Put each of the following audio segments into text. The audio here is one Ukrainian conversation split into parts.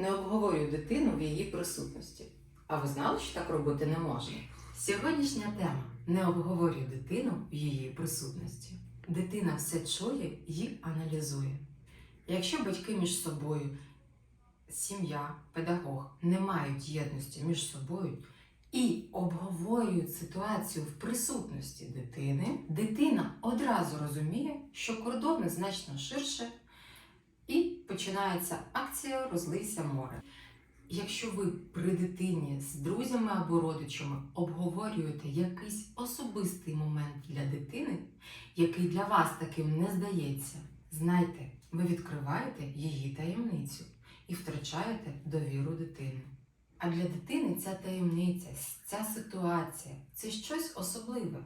Не обговорюй дитину в її присутності. А ви знали, що так робити не можна? Сьогоднішня тема не обговорюй дитину в її присутності. Дитина все чує і аналізує. Якщо батьки між собою, сім'я, педагог не мають єдності між собою і обговорюють ситуацію в присутності дитини, дитина одразу розуміє, що кордони значно ширше, починається акція Розлийся море. Якщо ви при дитині з друзями або родичами обговорюєте якийсь особистий момент для дитини, який для вас таким не здається, знайте, ви відкриваєте її таємницю і втрачаєте довіру дитини. А для дитини ця таємниця, ця ситуація це щось особливе.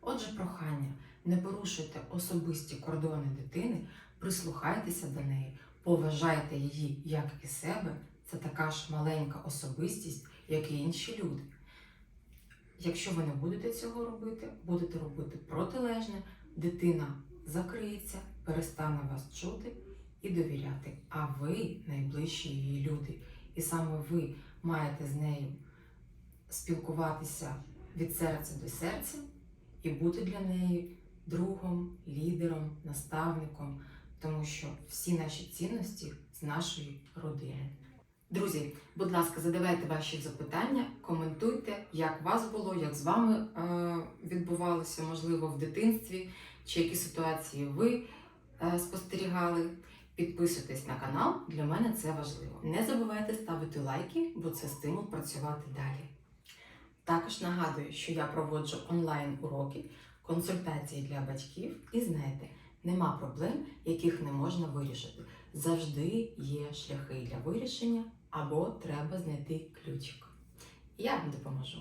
Отже, прохання, не порушуйте особисті кордони дитини, прислухайтеся до неї, поважайте її як і себе. Це така ж маленька особистість, як і інші люди. Якщо ви не будете цього робити, будете робити протилежне, дитина закриється, перестане вас чути і довіряти. А ви найближчі її люди. І саме ви маєте з нею спілкуватися від серця до серця і бути для неї другом, лідером, наставником, тому що всі наші цінності з нашої родини. Друзі, будь ласка, задавайте ваші запитання, коментуйте, як вас було, як з вами е, відбувалося, можливо, в дитинстві, чи які ситуації ви е, спостерігали. Підписуйтесь на канал, для мене це важливо. Не забувайте ставити лайки, бо це стимул працювати далі. Також нагадую, що я проводжу онлайн-уроки, консультації для батьків, і знаєте, нема проблем, яких не можна вирішити. Завжди є шляхи для вирішення, або треба знайти ключик. Я вам допоможу.